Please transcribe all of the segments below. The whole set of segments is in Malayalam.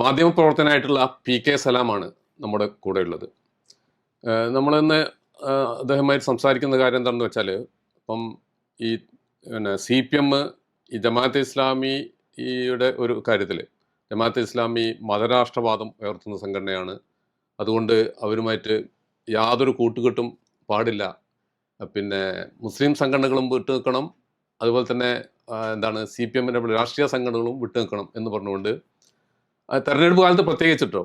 മാധ്യമപ്രവർത്തനായിട്ടുള്ള പി കെ സലാമാണ് നമ്മുടെ കൂടെ ഉള്ളത് ഏഹ് നമ്മളിന്ന് അദ്ദേഹമായി സംസാരിക്കുന്ന കാര്യം എന്താണെന്ന് വെച്ചാൽ ഇപ്പം ഈ പിന്നെ സി പി എം ഈ ജമാഅത്ത് ഇസ്ലാമിയുടെ ഒരു കാര്യത്തിൽ ജമാഅത്ത് ഇസ്ലാമി മതരാഷ്ട്രവാദം ഉയർത്തുന്ന സംഘടനയാണ്. അതുകൊണ്ട് അവരുമായിട്ട് യാതൊരു കൂട്ടുകെട്ടും പാടില്ല. പിന്നെ മുസ്ലിം സംഘടനകളും വിട്ടു നിൽക്കണം. അതുപോലെ തന്നെ എന്താണ് സി പി എമ്മിന്റെ രാഷ്ട്രീയ സംഘടനകളും വിട്ടു നിൽക്കണം എന്ന് പറഞ്ഞുകൊണ്ട് തെരഞ്ഞെടുപ്പ് കാലത്ത് പ്രത്യേകിച്ചിട്ടോ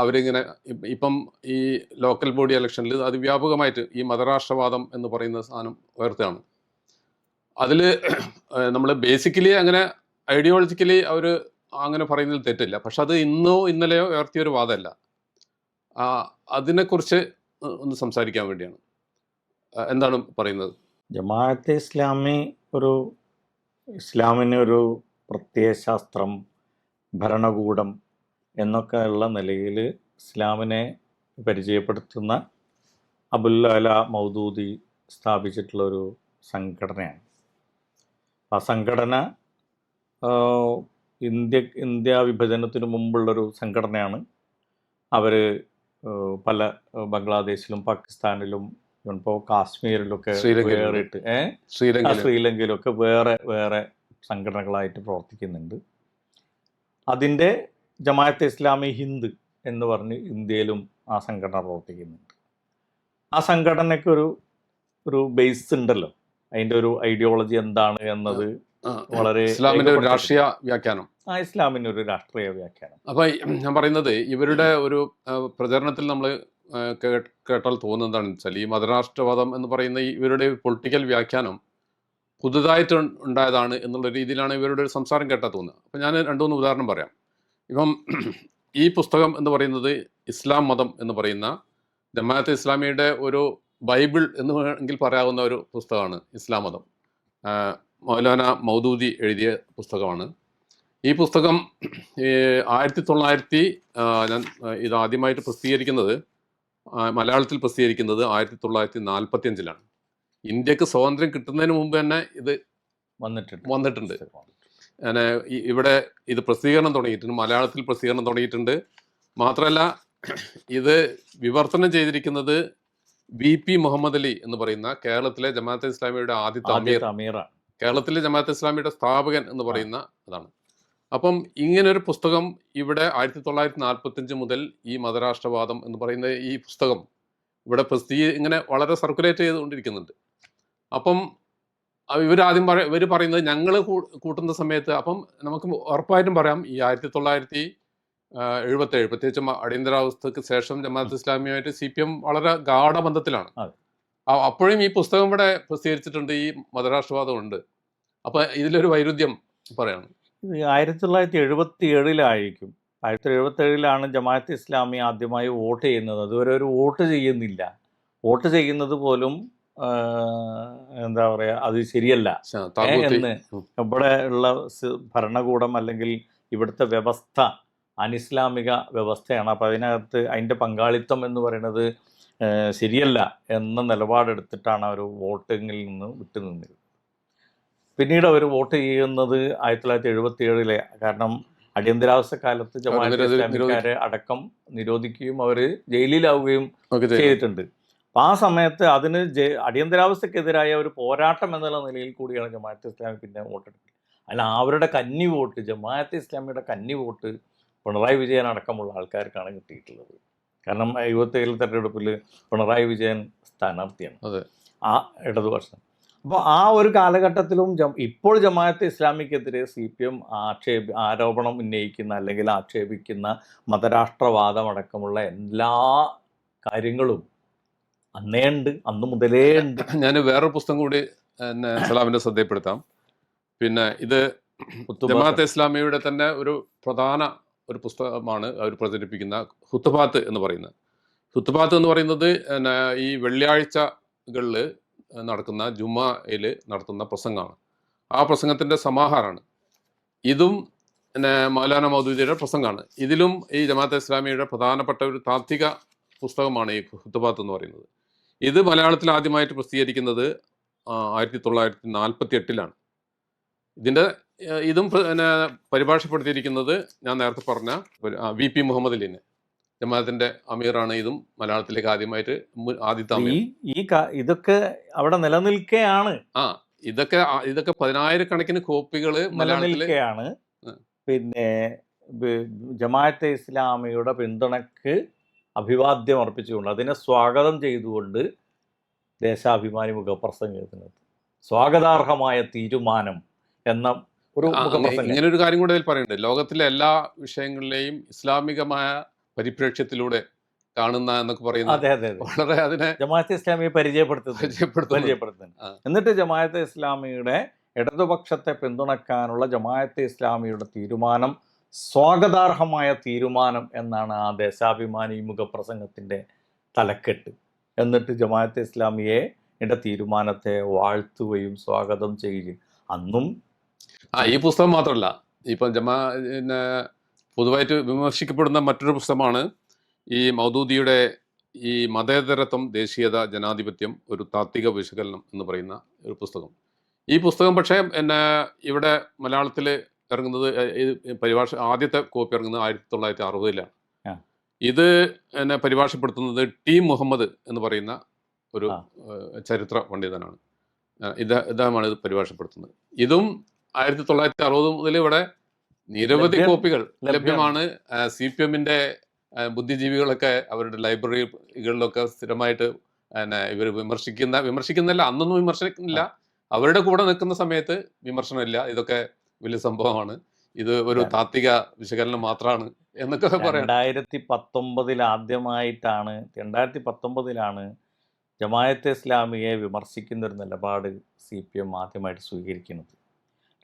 അവരിങ്ങനെ ഇപ്പം ഈ ലോക്കൽ ബോഡി ഇലക്ഷനിൽ അതിവ്യാപകമായിട്ട് ഈ മതരാഷ്ട്രവാദം എന്ന് പറയുന്ന സാധനം ഉയർത്തുകയാണ്. അതിൽ നമ്മൾ ബേസിക്കലി അങ്ങനെ ഐഡിയോളജിക്കലി അവർ അങ്ങനെ പറയുന്നതിൽ തെറ്റില്ല. പക്ഷെ അത് ഇന്നോ ഇന്നലെയോ ഉയർത്തിയ ഒരു വാദമല്ല അതിനെക്കുറിച്ച് ഒന്ന് സംസാരിക്കാൻ വേണ്ടിയാണ്. എന്താണ് പറയുന്നത്? ജമാഅത്തെ ഇസ്ലാമി ഒരു ഇസ്ലാമിന് ഒരു പ്രത്യയശാസ്ത്രം ഭരണകൂടം എന്നൊക്കെയുള്ള നിലയിൽ ഇസ്ലാമിനെ പരിചയപ്പെടുത്തുന്ന അബുല്ല മൗദൂദി സ്ഥാപിച്ചിട്ടുള്ളൊരു സംഘടനയാണ്. ആ സംഘടന ഇന്ത്യ ഇന്ത്യ വിഭജനത്തിന് മുമ്പുള്ളൊരു സംഘടനയാണ്. അവർ പല ബംഗ്ലാദേശിലും പാകിസ്ഥാനിലും ഇപ്പോൾ കാശ്മീരിലൊക്കെ. വേറിട്ട് ഏഹ് ശ്രീലങ്കയിലൊക്കെ വേറെ വേറെ സംഘടനകളായിട്ട് പ്രവർത്തിക്കുന്നുണ്ട്. അതിന്റെ ജമാഅത്തെ ഇസ്ലാമി ഹിന്ദ് എന്ന് പറഞ്ഞ് ഇന്ത്യയിലും ആ സംഘടന പ്രവർത്തിക്കുന്നുണ്ട്. ആ സംഘടനയ്ക്ക് ഒരു ഒരു ബേസ് ഉണ്ടല്ലോ. അതിന്റെ ഒരു ഐഡിയോളജി എന്താണ് എന്നത് വളരെ ഇസ്ലാമിന്റെ ഒരു രാഷ്ട്രീയ വ്യാഖ്യാനം. ആ ഇസ്ലാമിന്റെ ഒരു രാഷ്ട്രീയ വ്യാഖ്യാനം. അപ്പൊ ഞാൻ പറയുന്നത് ഇവരുടെ ഒരു പ്രചരണത്തിൽ നമ്മൾ കേട്ടാൽ തോന്നുന്നതാണെന്ന് വെച്ചാൽ ഈ മതരാഷ്ട്രവാദം എന്ന് പറയുന്ന ഇവരുടെ പൊളിറ്റിക്കൽ വ്യാഖ്യാനം പുതുതായിട്ട് ഉണ്ടായതാണ് എന്നുള്ള രീതിയിലാണ് ഇവരുടെ ഒരു സംസാരം കേട്ടാൽ തോന്നുന്നത്. അപ്പം ഞാൻ രണ്ടു മൂന്ന് ഉദാഹരണം പറയാം. ഇപ്പം ഈ പുസ്തകം എന്ന് പറയുന്നത് ഇസ്ലാം മതം എന്ന് പറയുന്ന ജമാഅത്ത് ഇസ്ലാമിയുടെ ഒരു ബൈബിൾ എന്ന് വേണമെങ്കിൽ പറയാവുന്ന ഒരു പുസ്തകമാണ് ഇസ്ലാം മതം. മൗലാന മൗദൂദി എഴുതിയ പുസ്തകമാണ്. ഈ പുസ്തകം ആയിരത്തി തൊള്ളായിരത്തി ഞാൻ ഇത് ആദ്യമായിട്ട് പ്രസിദ്ധീകരിക്കുന്നത് മലയാളത്തിൽ പ്രസിദ്ധീകരിക്കുന്നത് ആയിരത്തി തൊള്ളായിരത്തി നാൽപ്പത്തി അഞ്ചിലാണ് ഇന്ത്യയ്ക്ക് സ്വാതന്ത്ര്യം കിട്ടുന്നതിന് മുമ്പ് തന്നെ ഇത് വന്നിട്ടുണ്ട്. വന്നിട്ടുണ്ട്. അങ്ങനെ ഇവിടെ ഇത് പ്രസിദ്ധീകരണം തുടങ്ങിയിട്ടുണ്ട്. മലയാളത്തിൽ പ്രസിദ്ധീകരണം തുടങ്ങിയിട്ടുണ്ട്. മാത്രമല്ല ഇത് വിവർത്തനം ചെയ്തിരിക്കുന്നത് വി പി മുഹമ്മദ് അലി എന്ന് പറയുന്ന കേരളത്തിലെ ജമാഅത്തെ ഇസ്ലാമിയുടെ ആദ്യത്തെ അമീർ അമീറാണ് കേരളത്തിലെ ജമാഅത്ത് ഇസ്ലാമിയുടെ സ്ഥാപകൻ എന്ന് പറയുന്ന അതാണ്. അപ്പം ഇങ്ങനെ ഒരു പുസ്തകം ഇവിടെ ആയിരത്തി തൊള്ളായിരത്തി നാൽപ്പത്തഞ്ച് മുതൽ ഈ മതരാഷ്ട്രവാദം എന്ന് പറയുന്ന ഈ പുസ്തകം ഇവിടെ പ്രസിദ്ധീ ഇങ്ങനെ വളരെ സർക്കുലേറ്റ് ചെയ്തുകൊണ്ടിരിക്കുന്നുണ്ട്. അപ്പം ഇവരാദ്യം ആദ്യം പറ ഇവർ പറയുന്നത് ഞങ്ങൾ കൂട്ടുന്ന സമയത്ത് അപ്പം നമുക്ക് ഉറപ്പായിട്ടും പറയാം ഈ ആയിരത്തി തൊള്ളായിരത്തി എഴുപത്തേഴ് പ്രത്യേകിച്ചും അടിയന്തരാവസ്ഥക്ക് ശേഷം ജമാഅത്ത് ഇസ്ലാമിയുമായിട്ട് സി പി എം വളരെ ഗാഠബന്ധത്തിലാണ്. അപ്പോഴും ഈ പുസ്തകം ഇവിടെ പ്രസിദ്ധീകരിച്ചിട്ടുണ്ട് ഈ മതരാഷ്ട്രവാദം ഉണ്ട്. അപ്പൊ ഇതിലൊരു വൈരുദ്ധ്യം പറയാണ്. ആയിരത്തി തൊള്ളായിരത്തി എഴുപത്തി ഏഴിലായിരിക്കും ആയിരത്തി എഴുപത്തി ഏഴിലാണ് ജമാഅത്ത് ഇസ്ലാമി ആദ്യമായി വോട്ട് ചെയ്യുന്നത്. അതുവരെ ഒരു വോട്ട് ചെയ്യുന്നില്ല. വോട്ട് ചെയ്യുന്നത് പോലും എന്താ പറയുക അത് ശരിയല്ല. എന്ന്. ഇവിടെ ഉള്ള ഭരണകൂടം അല്ലെങ്കിൽ ഇവിടുത്തെ വ്യവസ്ഥ അനിസ്ലാമിക വ്യവസ്ഥയാണ്. അപ്പോൾ അതിനകത്ത് അതിന്റെ പങ്കാളിത്തം എന്ന് പറയുന്നത് ശരിയല്ല എന്ന നിലപാടെടുത്തിട്ടാണ് അവർ വോട്ടിങ്ങിൽ നിന്ന് വിട്ടുനിന്നത് പിന്നീട് അവർ വോട്ട് ചെയ്യുന്നത് ആയിരത്തി തൊള്ളായിരത്തി എഴുപത്തി ഏഴിലെ കാരണം അടിയന്തരാവസ്ഥ കാലത്ത് ജമാഅത്ത് ഇസ്ലാമിക്കാരെ അടക്കം നിരോധിക്കുകയും അവർ ജയിലിലാവുകയും ചെയ്തിട്ടുണ്ട്. അപ്പം ആ സമയത്ത് അതിന് ജെ- അടിയന്തരാവസ്ഥക്കെതിരായ ഒരു പോരാട്ടം എന്നുള്ള നിലയിൽ കൂടിയാണ് ജമാഅത്ത് ഇസ്ലാമി പിന്നെ വോട്ടെടുത്തത് അല്ല അവരുടെ കന്നി വോട്ട് ജമാഅത്ത് ഇസ്ലാമിയുടെ കന്നി വോട്ട് പിണറായി വിജയൻ അടക്കമുള്ള ആൾക്കാർക്കാണ് കിട്ടിയിട്ടുള്ളത്. കാരണം എഴുപത്തേഴിൽ തെരഞ്ഞെടുപ്പിൽ പിണറായി വിജയൻ സ്ഥാനാർത്ഥിയാണ്. അതെ. ആ ഇടതുപക്ഷം. അപ്പോൾ ആ ഒരു കാലഘട്ടത്തിലും ജം- ഇപ്പോൾ ജമാഅത്ത് ഇസ്ലാമിക്കെതിരെ സി പി എം ആക്ഷേപ ആരോപണം ഉന്നയിക്കുന്ന അല്ലെങ്കിൽ ആക്ഷേപിക്കുന്ന മതരാഷ്ട്രവാദമടക്കമുള്ള എല്ലാ കാര്യങ്ങളും അന്നേ ഉണ്ട് അന്ന് മുതലേ ഉണ്ട്. ഞാൻ വേറൊരു പുസ്തകം കൂടി സലാമിന്റെ ശ്രദ്ധയപ്പെടുത്താം പിന്നെ ഇത് ജമാഅത്ത് ഇസ്ലാമിയുടെ തന്നെ ഒരു പ്രധാന ഒരു പുസ്തകമാണ് അവർ പ്രചരിപ്പിക്കുന്ന ഹുത്തുബാത്ത് എന്ന് പറയുന്നത്. ഹുത്തുബാത്ത് എന്ന് പറയുന്നത് ഈ വെള്ളിയാഴ്ചകളിൽ നടക്കുന്ന ജുമയിൽ നടത്തുന്ന പ്രസംഗമാണ്. ആ പ്രസംഗത്തിന്റെ സമാഹാരമാണ്. ഇതും പിന്നെ മൗലാന മൗദൂദിയുടെ പ്രസംഗമാണ്. ഇതിലും ഈ ജമാഅത്ത് ഇസ്ലാമിയുടെ പ്രധാനപ്പെട്ട ഒരു താത്വിക പുസ്തകമാണ് ഈ ഹുത്തുബാത്ത് എന്ന് പറയുന്നത്. ഇത് മലയാളത്തിൽ ആദ്യമായിട്ട് പ്രസിദ്ധീകരിക്കുന്നത് ആയിരത്തി തൊള്ളായിരത്തി നാൽപ്പത്തി എട്ടിലാണ് ഇതിന്റെ ഇതും പിന്നെ പരിഭാഷപ്പെടുത്തിയിരിക്കുന്നത് ഞാൻ നേരത്തെ പറഞ്ഞ വി പി മുഹമ്മദ് അലിന്. ജമാഅത്തിന്റെ അമീറാണ് ഇതും മലയാളത്തിലേക്ക് ആദ്യമായിട്ട് ആദ്യത്തെ അമീർ. ഈ ഇതൊക്കെ അവിടെ നിലനിൽക്കെയാണ്. ആ ഇതൊക്കെ ഇതൊക്കെ പതിനായിരക്കണക്കിന് കോപ്പികൾ ഉം. പിന്നെ ജമാഅത്തെ ഇസ്ലാമിയുടെ പിന്തുണക്ക് അഭിവാദ്യം അർപ്പിച്ചുകൊണ്ട് അതിനെ സ്വാഗതം ചെയ്തുകൊണ്ട് ദേശാഭിമാനി മുഖപ്രസംഗം എഴുതുന്നത് സ്വാഗതാർഹമായ തീരുമാനം എന്ന ഒരു ഇങ്ങനൊരു ഇങ്ങനെ ഒരു കാര്യം കൂടെ പറയുന്നുണ്ട്. ലോകത്തിലെ എല്ലാ വിഷയങ്ങളിലെയും ഇസ്ലാമികമായ പരിപ്രേക്ഷ്യത്തിലൂടെ കാണുന്ന എന്നൊക്കെ പറയുന്നത് അതെ അതെ വളരെ അതിനെ ജമാഅത്തെ ഇസ്ലാമിയെ പരിചയപ്പെടുത്തുന്നു. പരിചയപ്പെടുത്തുന്നു. എന്നിട്ട് ജമാഅത്തെ ഇസ്ലാമിയുടെ ഇടതുപക്ഷത്തെ പിന്തുണക്കാനുള്ള ജമാഅത്തെ ഇസ്ലാമിയുടെ തീരുമാനം സ്വാഗതാർഹമായ തീരുമാനം എന്നാണ് ആ ദേശാഭിമാനി മുഖപ്രസംഗത്തിന്റെ തലക്കെട്ട്. എന്നിട്ട് ജമാഅത്തെ ഇസ്ലാമിയെ തീരുമാനത്തെ വാഴ്ത്തുകയും സ്വാഗതം ചെയ്യുകയും. അന്നും ആ ഈ പുസ്തകം മാത്രമല്ല. ഇപ്പം ജമാ പിന്നെ പൊതുവായിട്ട് വിമർശിക്കപ്പെടുന്ന മറ്റൊരു പുസ്തകമാണ് ഈ മൗദൂദിയുടെ ഈ മതേതരത്വം ദേശീയത ജനാധിപത്യം ഒരു താത്വിക വിശകലനം എന്ന് പറയുന്ന ഒരു പുസ്തകം. ഈ പുസ്തകം പക്ഷേ എന്നെ ഇവിടെ മലയാളത്തിൽ ഇറങ്ങുന്നത് പരിഭാഷ ആദ്യത്തെ കോപ്പി ഇറങ്ങുന്നത് ആയിരത്തി തൊള്ളായിരത്തി അറുപതിലാണ് ഇത് എന്നെ പരിഭാഷപ്പെടുത്തുന്നത് ടി മുഹമ്മദ് എന്ന് പറയുന്ന ഒരു ചരിത്ര പണ്ഡിതനാണ്. ഇത് ഇദ്ദേഹമാണ് ഇത് പരിഭാഷപ്പെടുത്തുന്നത്. ഇതും ആയിരത്തി തൊള്ളായിരത്തി അറുപത് മുതൽ ഇവിടെ നിരവധി കോപ്പികൾ ലഭ്യമാണ്. സി പി എമ്മിന്റെ ബുദ്ധിജീവികളൊക്കെ അവരുടെ ലൈബ്രറികളിലൊക്കെ സ്ഥിരമായിട്ട് എന്നെ ഇവർ വിമർശിക്കുന്ന വിമർശിക്കുന്നില്ല അന്നൊന്നും വിമർശിക്കുന്നില്ല. അവരുടെ കൂടെ നിൽക്കുന്ന സമയത്ത് വിമർശനമില്ല. ഇതൊക്കെ വലിയ സംഭവമാണ്. ഇത് ഒരു താത്വിക വിശകലനം മാത്രമാണ് എന്നൊക്കെ പറയാം. രണ്ടായിരത്തി പത്തൊമ്പതിൽ ആദ്യമായിട്ടാണ് രണ്ടായിരത്തി പത്തൊമ്പതിലാണ് ജമായത്തെ ഇസ്ലാമിയെ വിമർശിക്കുന്ന ഒരു നിലപാട് സി പി എം ആദ്യമായിട്ട് സ്വീകരിക്കുന്നത്.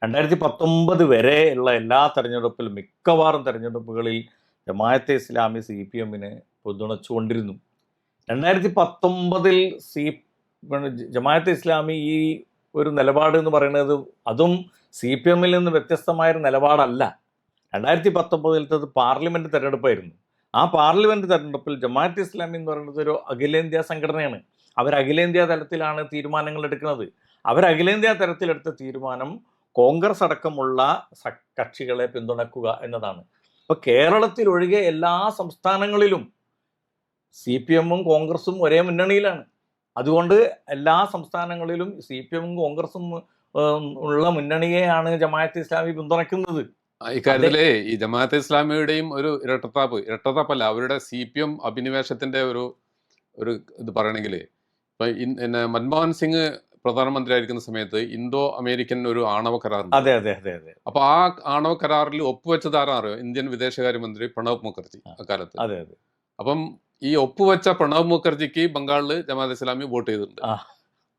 രണ്ടായിരത്തി പത്തൊമ്പത് വരെ ഉള്ള എല്ലാ തെരഞ്ഞെടുപ്പിലും മിക്കവാറും തെരഞ്ഞെടുപ്പുകളിൽ ജമായത്തെ ഇസ്ലാമി സി പി എമ്മിനെ പിന്തുണച്ചുകൊണ്ടിരുന്നു. രണ്ടായിരത്തി പത്തൊമ്പതിൽ സി ജമായത്തെ ഇസ്ലാമി ഈ ഒരു നിലപാട് എന്ന് പറയുന്നത് അതും സി പി എമ്മിൽ നിന്ന് വ്യത്യസ്തമായൊരു നിലപാടല്ല. രണ്ടായിരത്തി പത്തൊമ്പതിലത്തത് പാർലമെന്റ് തെരഞ്ഞെടുപ്പായിരുന്നു. ആ പാർലമെന്റ് തെരഞ്ഞെടുപ്പിൽ ജമാഅത്ത് ഇസ്ലാമി എന്ന് പറയുന്നത് ഒരു അഖിലേന്ത്യാ സംഘടനയാണ്. അവർ അഖിലേന്ത്യാ തലത്തിലാണ് തീരുമാനങ്ങൾ എടുക്കുന്നത്. അവർ അഖിലേന്ത്യാ തലത്തിലെടുത്ത തീരുമാനം കോൺഗ്രസ് അടക്കമുള്ള കക്ഷികളെ പിന്തുണക്കുക എന്നതാണ്. ഇപ്പോൾ കേരളത്തിൽ ഒഴികെ എല്ലാ സംസ്ഥാനങ്ങളിലും സി പി എമ്മും കോൺഗ്രസും ഒരേ മുന്നണിയിലാണ്. അതുകൊണ്ട് എല്ലാ സംസ്ഥാനങ്ങളിലും സി പി എമ്മും കോൺഗ്രസും ഉള്ള മുന്നണിയെയാണ് ജമാഅത്ത് ഇസ്ലാമി പിന്തുണയ്ക്കുന്നത്. ഇക്കാര്യത്തിലേ ഈ ജമാഅത്ത് ഇസ്ലാമിയുടെയും ഒരു ഇരട്ടത്താപ്പ് ഇരട്ടത്താപ്പല്ല അവരുടെ സി പി എം അഭിനിവേശത്തിന്റെ ഒരു ഒരു ഇത് പറയണമെങ്കിൽ ഇപ്പൊ പിന്നെ മൻമോഹൻ സിംഗ് പ്രധാനമന്ത്രി ആയിരിക്കുന്ന സമയത്ത് ഇന്തോ അമേരിക്കൻ ഒരു ആണവ കരാർ അതെ അതെ അതെ അതെ. അപ്പൊ ആ ആണവ കരാറിൽ ഒപ്പുവെച്ചത് ആരാറിയോ? ഇന്ത്യൻ വിദേശകാര്യമന്ത്രി പ്രണബ് മുഖർജി. അക്കാലത്ത് അതെ അതെ. അപ്പം ഈ ഒപ്പുവെച്ച പ്രണബ് മുഖർജിക്ക് ബംഗാളിൽ ജമാഅത്ത് ഇസ്ലാമി വോട്ട് ചെയ്തിട്ടുണ്ട്.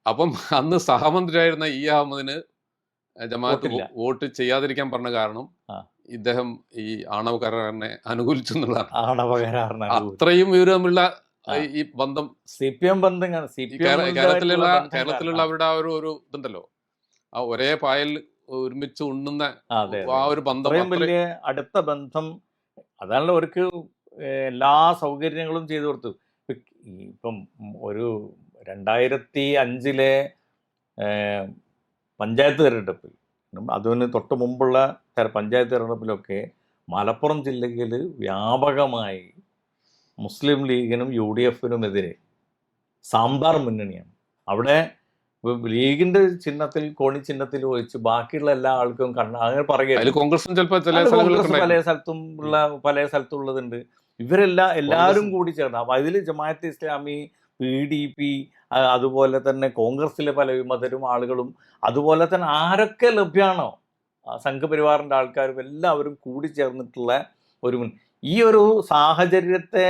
അപ്പം അന്ന് സഹമന്ത്രിയായിരുന്ന ഇ അഹമ്മദിന് ജമാഅത്ത് വോട്ട് ചെയ്യാതിരിക്കാൻ പറഞ്ഞ കാരണം. ഇദ്ദേഹം ഈ ആണവ കരാറിനെ അനുകൂലിച്ചു എന്നുള്ളതാണ്. ആണവ അത്രയും ഇവർ തമ്മിലുള്ള ഈ ബന്ധം സി പി എം ബന്ധങ്ങൾ കേരളത്തിലുള്ള കേരളത്തിലുള്ള അവരുടെ ആ ഒരു ഒരു ഇതുണ്ടല്ലോ. ആ ഒരേ പായൽ ഒരുമിച്ച് ഉണ്ണുന്ന ആ ഒരു ബന്ധം വലിയ അടുത്ത ബന്ധം അതാണല്ലോ അവർക്ക് എല്ലാ സൗകര്യങ്ങളും ചെയ്തു കൊടുത്തു. ഇപ്പം ഒരു രണ്ടായിരത്തി അഞ്ചിലെ പഞ്ചായത്ത് തെരഞ്ഞെടുപ്പിൽ അതിന് തൊട്ട് മുമ്പുള്ള പഞ്ചായത്ത് തിരഞ്ഞെടുപ്പിലൊക്കെ മലപ്പുറം ജില്ലയിൽ വ്യാപകമായി മുസ്ലിം ലീഗിനും യു ഡി എഫിനുമെതിരെ സാമ്പാർ മുന്നണിയാണ്. അവിടെ ലീഗിന്റെ ചിഹ്നത്തിൽ കോണി ചിഹ്നത്തിൽ ഒഴിച്ച് ബാക്കിയുള്ള എല്ലാ ആൾക്കും കണ്ണ അങ്ങനെ പറയുക കോൺഗ്രസും പല സ്ഥലത്തും ഉള്ള പല സ്ഥലത്തും ഉള്ളതുണ്ട് ഇവരെല്ലാം എല്ലാവരും കൂടി ചേർന്ന് അപ്പൊ അതിൽ Jamaat Islami P D P അതുപോലെ തന്നെ കോൺഗ്രസ്സിലെ പല വിമതരും ആളുകളും അതുപോലെ തന്നെ ആരൊക്കെ ലഭ്യമാണോ സംഘപരിവാറിന്റെ ആൾക്കാരും എല്ലാവരും കൂടി ചേർന്നിട്ടുള്ള ഒരു മുൻ- ഈ ഒരു സാഹചര്യത്തെ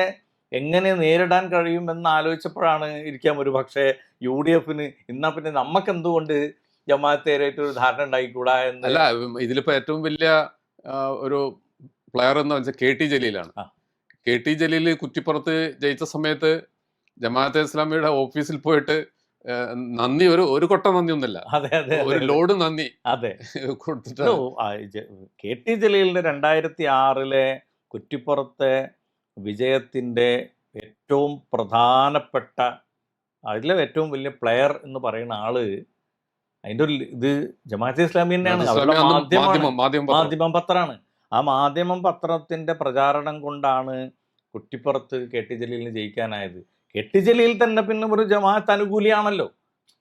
എങ്ങനെ നേരിടാൻ കഴിയും എന്ന് ആലോചിച്ചപ്പോഴാണ് ഇരിക്കാം ഒരു പക്ഷേ യു ഡി എഫിന് എന്നാ പിന്നെ നമുക്ക് എന്തുകൊണ്ട് ജമാഅത്തേരായിട്ട് ഒരു ധാരണ ഉണ്ടായിക്കൂടാ എന്ന് അല്ല ഇതിലിപ്പോ ഏറ്റവും വലിയ ഒരു പ്ലെയർ എന്ന് വെച്ചാൽ കെ ടി ജലീലാണ്. കെ ടി ജലീൽ കുറ്റിപ്പുറത്ത് ജയിച്ച സമയത്ത് ജമാഅത്തെ ഇസ്ലാമിയുടെ ഓഫീസിൽ പോയിട്ട് നന്ദി ഒരു ഒരു കൊട്ട നന്ദി അതെ ഒരു ലോഡ് നന്ദി അതെ. കൊടുത്തിട്ട് കെ ടി ജലീലിന്റെ രണ്ടായിരത്തി ആറിലെ കുറ്റിപ്പുറത്തെ വിജയത്തിന്റെ ഏറ്റവും പ്രധാനപ്പെട്ട അതിലെ ഏറ്റവും വലിയ പ്ലെയർ എന്ന് പറയുന്ന ആൾ അതിന്റെ ഒരു ഇത് ജമാഅത്തെ ഇസ്ലാമി തന്നെയാണ്. അവരുടെ മാധ്യമം മാധ്യമം പത്രം. മാധ്യമം പത്രമാണ്. ആ മാധ്യമം പത്രത്തിന്റെ പ്രചാരണം കൊണ്ടാണ് കുട്ടിപ്പുറത്ത് കെ ടി ജലീലിന് ജയിക്കാനായത്. കെ ടി ജലീൽ തന്നെ പിന്നെ ഒരു ജമാഅത്ത് അനുകൂലിയാണല്ലോ.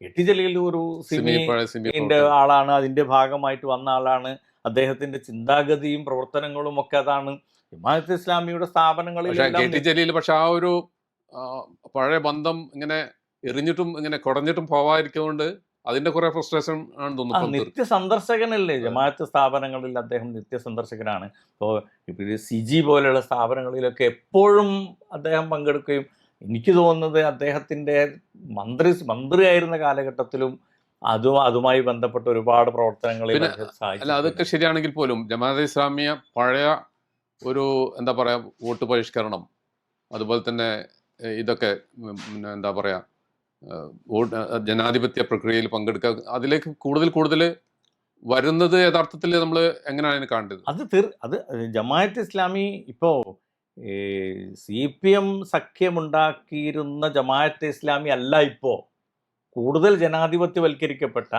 എട്ട് ജലീൽ ഒരു സിമി സിമി പഴയ സിമി ന്റെ ആളാണ് അതിന്റെ ഭാഗമായിട്ട് വന്ന ആളാണ്. അദ്ദേഹത്തിന്റെ ചിന്താഗതിയും പ്രവർത്തനങ്ങളും ഒക്കെ അതാണ്. ജമാഅത്ത് ഇസ്ലാമിയുടെ സ്ഥാപനങ്ങളിൽ ജലീൽ പക്ഷെ ആ ഒരു പഴയ ബന്ധം ഇങ്ങനെ എറിഞ്ഞിട്ടും ഇങ്ങനെ കുടഞ്ഞിട്ടും പോവാതിരിക്കുന്നതുകൊണ്ട് അതിന്റെ കുറെ ഫ്രസ്ട്രേഷൻ ആണ് തോന്നുന്നത് തോന്നുന്നു നിത്യ സന്ദർശകനല്ലേ ജമാഅത്ത് സ്ഥാപനങ്ങളിൽ അദ്ദേഹം നിത്യ സന്ദർശകനാണ് ഇപ്പോ ഇപ്പോൾ സി ജി പോലെയുള്ള സ്ഥാപനങ്ങളിലൊക്കെ എപ്പോഴും അദ്ദേഹം പങ്കെടുക്കുകയും എനിക്ക് തോന്നുന്നത് അദ്ദേഹത്തിന്റെ മന്ത്രി മന്ത്രിയായിരുന്ന കാലഘട്ടത്തിലും അതും അതുമായി ബന്ധപ്പെട്ട ഒരുപാട് പ്രവർത്തനങ്ങൾ അല്ല അതൊക്കെ ശരിയാണെങ്കിൽ പോലും ജമാഅത്തെ ഇസ്ലാമിയ പഴയ ഒരു എന്താ പറയാ വോട്ട് പരിഷ്കരണം അതുപോലെ തന്നെ ഇതൊക്കെ പിന്നെ എന്താ പറയാ വോട്ട് ജനാധിപത്യ പ്രക്രിയയിൽ പങ്കെടുക്കുക അതിലേക്ക് കൂടുതൽ കൂടുതൽ വരുന്നത് യഥാർത്ഥത്തിൽ നമ്മൾ എങ്ങനെയാണ് കാണേണ്ടത്? അത് തീർ അത് ജമാഅത്ത് ഇസ്ലാമി ഇപ്പോൾ സി പി എം സഖ്യമുണ്ടാക്കിയിരുന്ന ജമാഅത്തെ ഇസ്ലാമി അല്ല ഇപ്പോൾ കൂടുതൽ ജനാധിപത്യവൽക്കരിക്കപ്പെട്ട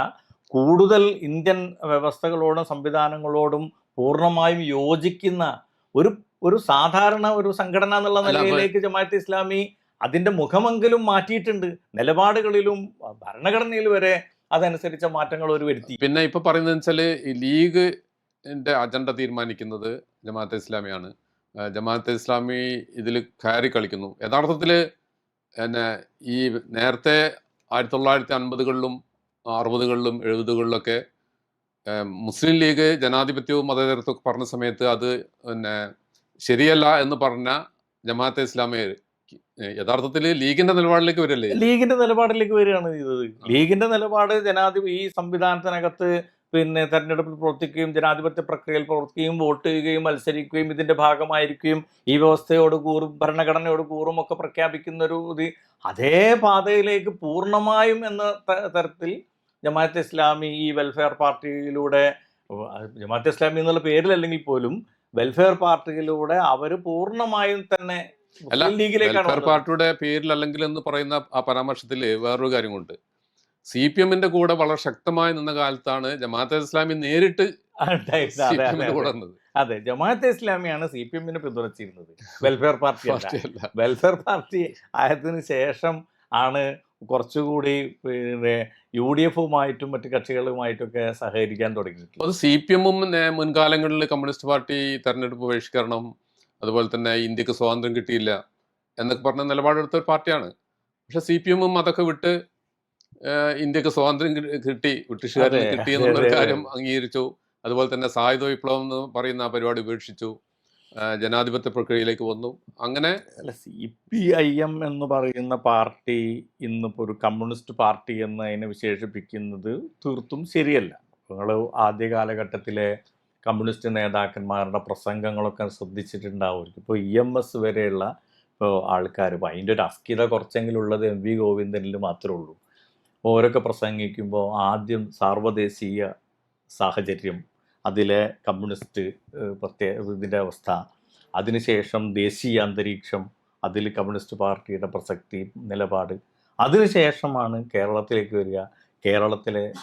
കൂടുതൽ ഇന്ത്യൻ വ്യവസ്ഥകളോടും സംവിധാനങ്ങളോടും പൂർണമായും യോജിക്കുന്ന ഒരു ഒരു സാധാരണ ഒരു സംഘടന എന്നുള്ള നിലയിലേക്ക് ജമാഅത്ത് ഇസ്ലാമി അതിന്റെ മുഖമെങ്കിലും മാറ്റിയിട്ടുണ്ട്. നിലപാടുകളിലും ഭരണഘടനയിൽ വരെ അതനുസരിച്ച മാറ്റങ്ങൾ ഒരു വരുത്തി. പിന്നെ ഇപ്പൊ പറയുന്നത് വെച്ചാൽ ലീഗ് അജണ്ട തീരുമാനിക്കുന്നത് ജമാഅത്തെ ഇസ്ലാമിയാണ്. ജമാഅത്തെ ഇസ്ലാമി ഇതിൽ കയറി കളിക്കുന്നു. യഥാർത്ഥത്തിൽ പിന്നെ ഈ നേരത്തെ ആയിരത്തി തൊള്ളായിരത്തി അൻപതുകളിലും അറുപതുകളിലും എഴുപതുകളിലൊക്കെ മുസ്ലിം ലീഗ് ജനാധിപത്യവും മതേതരത്വമൊക്കെ പറഞ്ഞ സമയത്ത് അത് പിന്നെ ശരിയല്ല എന്ന് പറഞ്ഞ ജമാഅത്തെ ഇസ്ലാമി യഥാർത്ഥത്തിൽ ലീഗിന്റെ നിലപാടിലേക്ക് വരല്ലേ? ലീഗിന്റെ നിലപാടിലേക്ക് വരികയാണ് ചെയ്തത്. ലീഗിന്റെ നിലപാട് ജനാധിപ ഈ സംവിധാനത്തിനകത്ത് പിന്നെ തെരഞ്ഞെടുപ്പിൽ പ്രവർത്തിക്കുകയും ജനാധിപത്യ പ്രക്രിയയിൽ പ്രവർത്തിക്കുകയും വോട്ട് ചെയ്യുകയും മത്സരിക്കുകയും ഇതിന്റെ ഭാഗമായിരിക്കുകയും ഈ വ്യവസ്ഥയോട് കൂറും ഭരണഘടനയോട് കൂറും ഒക്കെ പ്രഖ്യാപിക്കുന്ന ഒരു ഇത് അതേ പാതയിലേക്ക് പൂർണമായും എന്ന തരത്തിൽ ജമാഅത്ത് ഇസ്ലാമി ഈ വെൽഫെയർ പാർട്ടിയിലൂടെ ജമാഅത്ത് ഇസ്ലാമി എന്നുള്ള പേരിലല്ലെങ്കിൽ പോലും വെൽഫെയർ പാർട്ടിയിലൂടെ അവർ പൂർണമായും തന്നെ അല്ല, വെൽഫെയർ. പാർട്ടിയുടെ പേരിൽ അല്ലെങ്കിൽ എന്ന് പറയുന്ന ആ പരാമർശത്തിൽ വേറൊരു കാര്യമുണ്ട് സി പി എമ്മിന്റെ കൂടെ വളരെ ശക്തമായി നിന്ന കാലത്താണ് ജമാഅത്തെ ഇസ്ലാമി നേരിട്ട്. അതെ, ജമാഅത്തെ ഇസ്ലാമിയാണ് സി പി എമ്മിനെ പിന്തുണച്ചിരുന്നത്. വെൽഫെയർ പാർട്ടി അല്ല. വെൽഫെയർ പാർട്ടി ആയതിനു ശേഷം ആണ് കുറച്ചുകൂടി പിന്നെ യു ഡി എഫുമായിട്ടും മറ്റു കക്ഷികളുമായിട്ടൊക്കെ സഹകരിക്കാൻ തുടങ്ങിയിട്ടുണ്ട് അത് സി പി എമ്മും മുൻകാലങ്ങളിൽ കമ്മ്യൂണിസ്റ്റ് പാർട്ടി തെരഞ്ഞെടുപ്പ് ബഹിഷ്കരണം അതുപോലെ തന്നെ ഇന്ത്യയ്ക്ക് സ്വാതന്ത്ര്യം കിട്ടിയില്ല എന്നൊക്കെ പറഞ്ഞ നിലപാടെടുത്ത ഒരു പാർട്ടിയാണ്. പക്ഷെ സി പി എമ്മും അതൊക്കെ വിട്ട് ഇന്ത്യയ്ക്ക് സ്വാതന്ത്ര്യം കിട്ടി ബ്രിട്ടീഷുകാരിൽ കിട്ടി എന്നുള്ള കാര്യം അംഗീകരിച്ചു. അതുപോലെ തന്നെ സായുധ വിപ്ലവം എന്ന് പറയുന്ന ആ പരിപാടി ഉപേക്ഷിച്ചു. ജനാധിപത്യ പ്രക്രിയയിലേക്ക് വന്നു. അങ്ങനെ അല്ല സി പി ഐ എം എന്ന് പറയുന്ന പാർട്ടി ഇന്നിപ്പോൾ ഒരു കമ്മ്യൂണിസ്റ്റ് പാർട്ടി എന്ന് അതിനെ വിശേഷിപ്പിക്കുന്നത് തീർത്തും ശരിയല്ല. നിങ്ങൾ ആദ്യ കാലഘട്ടത്തിലെ കമ്മ്യൂണിസ്റ്റ് നേതാക്കന്മാരുടെ പ്രസംഗങ്ങളൊക്കെ ശ്രദ്ധിച്ചിട്ടുണ്ടാവും. ഇപ്പോൾ ഇ എം എസ് വരെയുള്ള ഇപ്പോൾ ആൾക്കാർ അതിന്റെ ഒരു അസ്ഥിത കുറച്ചെങ്കിലും ഉള്ളത് എം വി ഗോവിന്ദനിൽ മാത്രമേ ഉള്ളൂ. ഓരൊക്കെ പ്രസംഗിക്കുമ്പോൾ ആദ്യം സാർവദേശീയ സാഹചര്യം അതിലെ കമ്മ്യൂണിസ്റ്റ് പ്രത്യേക ഇതിന്റെ അവസ്ഥ അതിനുശേഷം ദേശീയ അന്തരീക്ഷം അതിൽ കമ്മ്യൂണിസ്റ്റ് പാർട്ടിയുടെ പ്രസക്തി നിലപാട്. അതിനുശേഷമാണ് കേരളത്തിലേക്ക് വരിക. കേരളത്തിലെ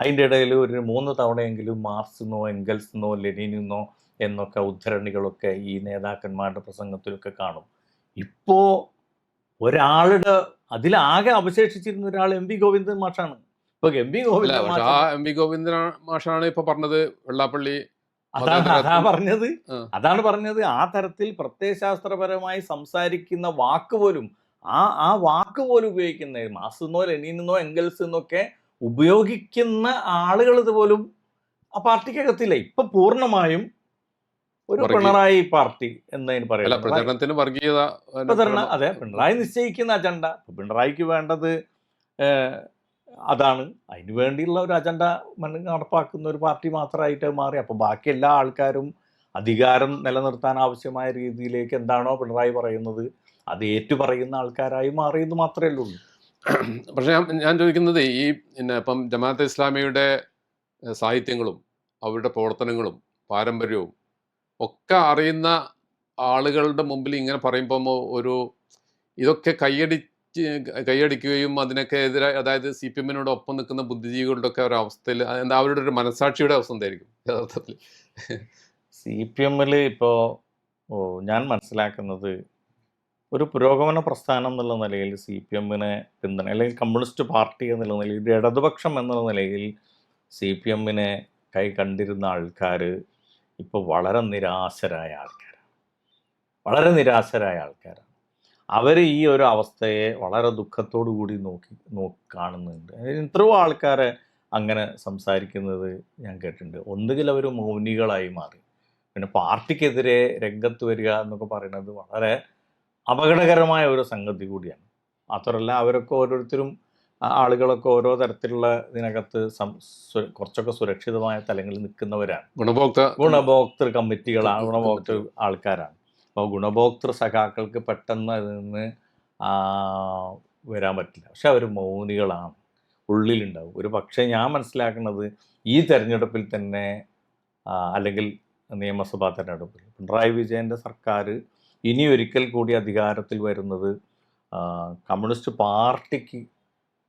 അതിന്റെ ഇടയിൽ ഒരു മൂന്ന് തവണയെങ്കിലും മാർക്സിന്നോ എംഗൽസിന്നോ ലെനിനെന്നോ എന്നൊക്കെ ഉദ്ധരണികളൊക്കെ ഈ നേതാക്കന്മാരുടെ പ്രസംഗത്തിലൊക്കെ കാണും. ഇപ്പോൾ ഒരാളുടെ അതിലാകെ അവശേഷിച്ചിരുന്ന ഒരാൾ എം വി ഗോവിന്ദൻ മാഷാണ്. ഇപ്പൊ എം വി ഗോവിന്ദൻ ആ എം വി ഗോവിന്ദൻ മാഷാണ് ഇപ്പൊ പറഞ്ഞത് വെള്ളാപ്പള്ളി അതാണ് അതാ പറഞ്ഞത്. അതാണ് പറഞ്ഞത്. ആ തരത്തിൽ പ്രത്യയശാസ്ത്രപരമായി സംസാരിക്കുന്ന വാക്ക് പോലും ആ ആ വാക്ക് പോലും ഉപയോഗിക്കുന്ന മാസെന്നോ ലെനിനെന്നോ എംഗൽസ് എന്നൊക്കെ ഉപയോഗിക്കുന്ന ആളുകൾ ഇതുപോലും ആ പാർട്ടിക്കകത്തില്ല. ഇപ്പൊ പൂർണമായും ഒരു പിണറായി പാർട്ടി എന്നതിന് പറയുന്നത്. പറയാം പ്രചരണത്തിന് വർഗീയത പ്രചരണ അതെ പിണറായി നിശ്ചയിക്കുന്ന അജണ്ട. പിണറായിക്ക് വേണ്ടത് അതാണ്. അതിന് വേണ്ടിയുള്ള ഒരു അജണ്ട നടപ്പാക്കുന്ന ഒരു പാർട്ടി മാത്രമായിട്ട് മാറി. അപ്പോൾ ബാക്കി എല്ലാ ആൾക്കാരും അധികാരം നിലനിർത്താൻ ആവശ്യമായ രീതിയിലേക്ക് എന്താണോ പിണറായി പറയുന്നത് അത് ഏറ്റു പറയുന്ന ആൾക്കാരായി മാറിയെന്ന് മാത്രമേ ഉള്ളൂ. പക്ഷേ ഞാൻ ഞാൻ ചോദിക്കുന്നത് ഈ പിന്നെ ഇപ്പം ജമാഅത്ത് ഇസ്ലാമിയുടെ സാഹിത്യങ്ങളും അവരുടെ പ്രവർത്തനങ്ങളും പാരമ്പര്യവും ഒക്കെ അറിയുന്ന ആളുകളുടെ മുമ്പിൽ ഇങ്ങനെ പറയുമ്പോൾ ഒരു ഇതൊക്കെ കൈയടി ചി- കൈയടിക്കുകയും അതിനൊക്കെ എതിരെ അതായത് സി പി എമ്മിനോട് ഒപ്പം നിൽക്കുന്ന ബുദ്ധിജീവികളുടെ ഒക്കെ ഒരു അവസ്ഥയിൽ എന്താ അവരുടെ ഒരു മനസാക്ഷിയുടെ അവസ്ഥ എന്തായിരിക്കും? യഥാർത്ഥത്തിൽ. സി പി എമ്മിൽ ഇപ്പോൾ ഞാൻ മനസ്സിലാക്കുന്നത് ഒരു പുരോഗമന പ്രസ്ഥാനം എന്നുള്ള നിലയിൽ സി പി എമ്മിനെ പിന്തുണ അല്ലെങ്കിൽ കമ്മ്യൂണിസ്റ്റ് പാർട്ടി എന്നുള്ള നിലയിൽ ഇടതുപക്ഷം എന്നുള്ള നിലയിൽ സി പി എമ്മിനെ കൈ കണ്ടിരുന്ന ആൾക്കാർ ഇപ്പോൾ വളരെ നിരാശരായ ആൾക്കാരാണ്. വളരെ നിരാശരായ ആൾക്കാരാണ്. അവർ ഈ ഒരു അവസ്ഥയെ വളരെ ദുഃഖത്തോടു കൂടി നോക്കി നോക്കി കാണുന്നുണ്ട്. എത്രയോ ആൾക്കാരെ അങ്ങനെ സംസാരിക്കുന്നത് ഞാൻ കേട്ടിട്ടുണ്ട്. ഒന്നുകിൽ അവർ മൗനികളായി മാറി. പിന്നെ പാർട്ടിക്കെതിരെ രംഗത്ത് വരിക എന്നൊക്കെ പറയുന്നത് വളരെ അപകടകരമായ ഒരു സംഗതി കൂടിയാണ്. മാത്രമല്ല അവരൊക്കെ ഓരോരുത്തരും ആളുകളൊക്കെ ഓരോ തരത്തിലുള്ള ഇതിനകത്ത് കുറച്ചൊക്കെ സുരക്ഷിതമായ തലങ്ങളിൽ നിൽക്കുന്നവരാണ്. ഗുണഭോക്തൃ ഗുണഭോക്തൃ കമ്മിറ്റികളാണ് ഗുണഭോക്തൃ ആൾക്കാരാണ്. അപ്പോൾ ഗുണഭോക്തൃ സഖാക്കൾക്ക് പെട്ടെന്ന് അതിൽ നിന്ന് വരാൻ പറ്റില്ല. പക്ഷെ അവർ മൗനികളാണ്. ഉള്ളിലുണ്ടാവും. ഒരു പക്ഷേ ഞാൻ മനസ്സിലാക്കുന്നത് ഈ തെരഞ്ഞെടുപ്പിൽ തന്നെ അല്ലെങ്കിൽ നിയമസഭാ തെരഞ്ഞെടുപ്പിൽ പിണറായി വിജയന്റെ സർക്കാർ ഇനി ഒരിക്കൽ കൂടി അധികാരത്തിൽ വരുന്നത് കമ്മ്യൂണിസ്റ്റ് പാർട്ടിക്ക്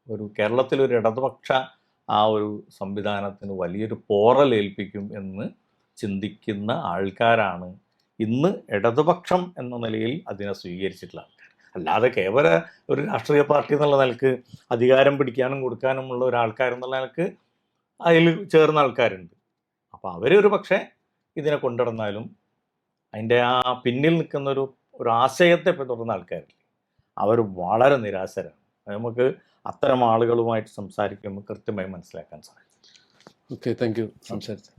ഒരു കേരളത്തിൽ ഒരു ഇടതുപക്ഷ ആ ഒരു സംവിധാനത്തിന് വലിയൊരു പോറലേൽപ്പിക്കും എന്ന് ചിന്തിക്കുന്ന ആൾക്കാരാണ് ഇന്ന് ഇടതുപക്ഷം എന്ന നിലയിൽ അതിനെ സ്വീകരിച്ചിട്ടുള്ള ആൾക്കാർ. അല്ലാതെ കേവല ഒരു രാഷ്ട്രീയ പാർട്ടി എന്നുള്ള നിലയ്ക്ക് അധികാരം പിടിക്കാനും കൊടുക്കാനുമുള്ള ഒരു ഒരാൾക്കാരെന്നുള്ള നിലയ്ക്ക് അതിൽ ചേർന്ന ആൾക്കാരുണ്ട്. അപ്പോൾ അവരൊരു പക്ഷേ ഇതിനെ കൊണ്ടുനടന്നാലും അതിന്റെ ആ പിന്നിൽ നിൽക്കുന്നൊരു ഒരു ആശയത്തെ പിന്തുടർന്ന ആൾക്കാരില്ലേ? അവർ വളരെ നിരാശരാണ്. നമുക്ക് അത്തരം ആളുകളുമായിട്ട് സംസാരിക്കുമ്പോൾ കൃത്യമായി മനസ്സിലാക്കാൻ സാധിക്കും. ഓക്കെ താങ്ക് യു സംസാരിച്ചു